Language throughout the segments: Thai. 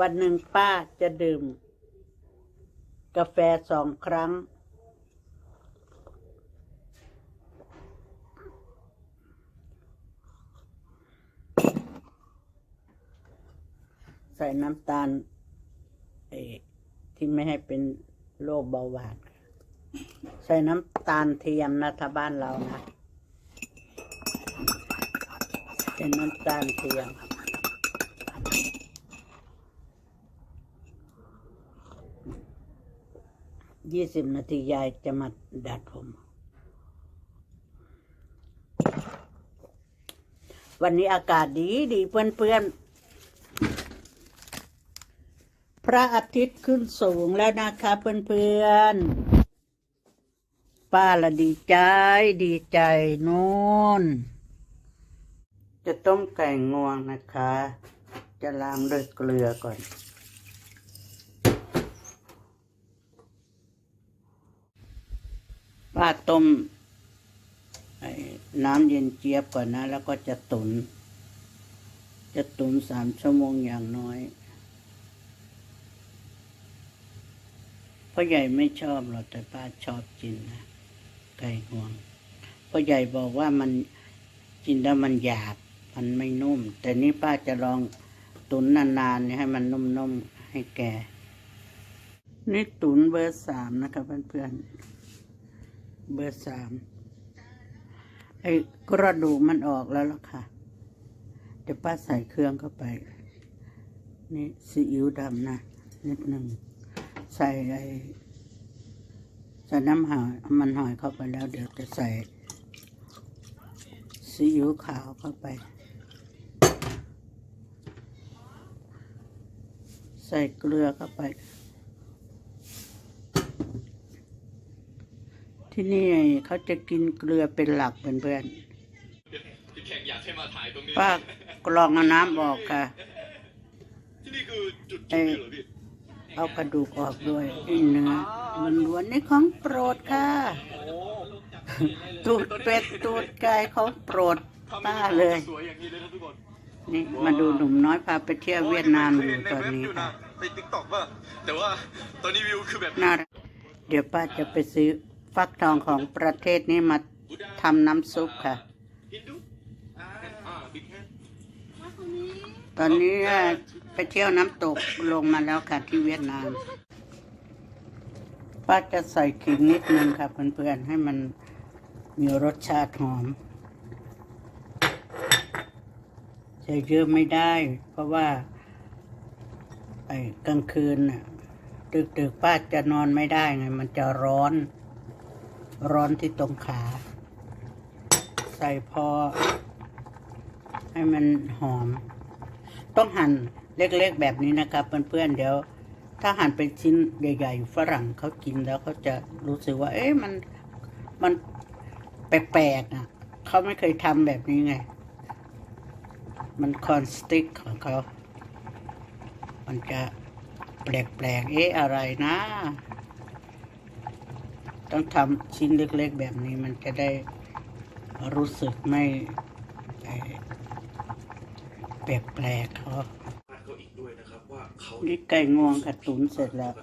วันหนึ่งป้าจะดื่ม กาแฟสองครั้ง ใส่น้ำตาลเอที่ไม่ให้เป็นโรคเบาหวาน ใส่น้ำตาลเทียมนะถ้าบ้านเรานะใส่น้ำตาลเทียม ยี่สิบนาทียายจะมาดัดผม วันนี้อากาศดีดีเพื่อนๆพระอาทิตย์ขึ้นสูงแล้วนะคะเพื่อนๆป้าละดีใจ ดีใจนู่น จะต้มไก่งวงนะคะ จะล้างด้วยเกลือก่อน ป้าต้มน้ำเย็นเจี๊ยบก่อนนะ แล้วก็จะตุน จะตุนสามชั่วโมงอย่างน้อยพ่อใหญ่ไม่ชอบหรอกแต่ป้าชอบกินนะไก่งวงพ่อใหญ่บอกว่ามันกินแล้วมันหยาบ มันไม่นุ่ม แต่นี่ป้าจะลองตุนนานๆให้มันนุ่มๆให้แกนี่ตุนเบอร์สามนะครับเพื่อนๆ เบอร์สามไอ้กระดูกมันออกแล้วล่ะค่ะเดี๋ยวป้าใส่เครื่องเข้าไป นี่ซีอิ๊วดำนะนิดหนึ่งใส่ไอ้ใส่น้ำหอยมันหอยเข้าไปแล้ว เดี๋ยวจะใส่ซีอิ๊วขาวเข้าไป ใส่เกลือเข้าไป ที่นี่เขาจะกินเกลือเป็นหลักเพื่อนพี่แขกอยากให้มาถ่ายตรงนี้ๆป้ากรองเอาน้ำออกค่ะที่นี่คือจุดเอ้จุดยนี้เหรอพี่เอากระดูกออกด้วยไอ้เนื้อมันล้วนนี่ของโปรดค่ะ ตูดเป็ดตูดไก่ของโปรดถ้าป้าไม่เลยสวยอย่างนี้เลยนะทุกคนนี่มาดูหนุ่มน้อยพาไปเที่ยวเวียดนามอยู่ตอนนี้ค่ะในติ๊กต็อกป่ะแต่ว่าตอนนี้วิวคือแบบน่ารักเดี๋ยวป้าจะไปซื้อ ฟักทองของประเทศนี้มาทำน้ำซุปค่ะ ตอนนี้ไปเที่ยวน้ำตกลงมาแล้วค่ะที่เวียดนามป้าจะใส่ขิงนิดนึงค่ะเพื่อนๆให้มันมีรสชาติหอมจะเยอะไม่ได้ เพราะว่า ไอ้กลางคืนน่ะดึกๆป้าจะนอนไม่ได้ไง มันจะร้อน ร้อนที่ตรงขา ใส่พอ ให้มันหอม ต้องหั่นเล็กๆแบบนี้นะครับเพื่อนๆเดี๋ยว ถ้าหั่นเป็นชิ้นใหญ่ๆฝรั่งเขากินแล้วเขาจะรู้สึกว่า เอ๊ะมันมันแปลกๆอะเขาไม่เคยทำแบบนี้ไง มันคอนสติ๊กของเขา มันจะแปลกๆ เอ๊ะอะไรนะ ต้องทำชิ้นเล็กๆแบบนี้มันจะได้รู้สึกไม่แปลกๆครับนี่ไก่งวงกระตุนเสร็จแล้ว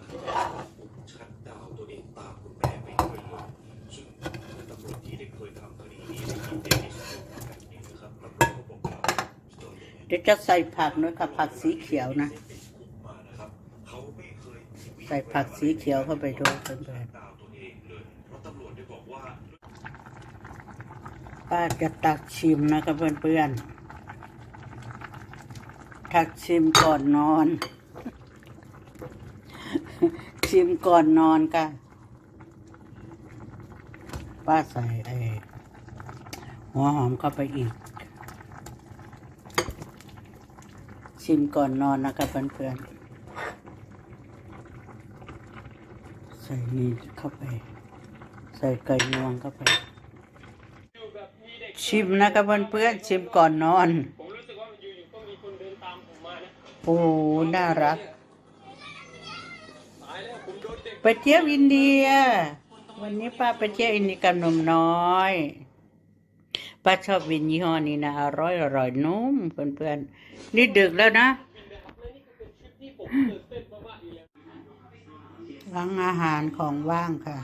เดี๋ยวจะใส่ผักน้วยค่ะผักสีเขียวนะ ใส่ผักสีเขียวเข้าไปด้วยเพื่อนๆาวตัวเองเลยเพราะตำรวจได้บอกว่า ๆ ป้าจะตักชิมนะครับเพื่อนๆ ตักชิมก่อนนอน ชิมก่อนนอนค่ะ ป้าใส่ไอ้หัวหอมเข้าไปอีก ชิมก่อนนอนนะครับเพื่อนๆ ใส่นี่เข้าไป ใส่ไก่งวงเข้าไป ชิมนะครับเพื่อนๆชิมก่อนนอน ผมรู้สึกว่ามันอยู่ๆก็มีคนเดินตามผมมานะโอ้หน่ารัก ตายเไปเที่ยวอินเดีย วันนี้ป้าไปเที่ยวอินเดียกับหนมน้อยป้าชอบวินยี่ห้อนี้นะอร่อยอร่อยนุ่มเพื่อนๆนี่ดึกแล้วนะร้านอาหารของว่างค่ะ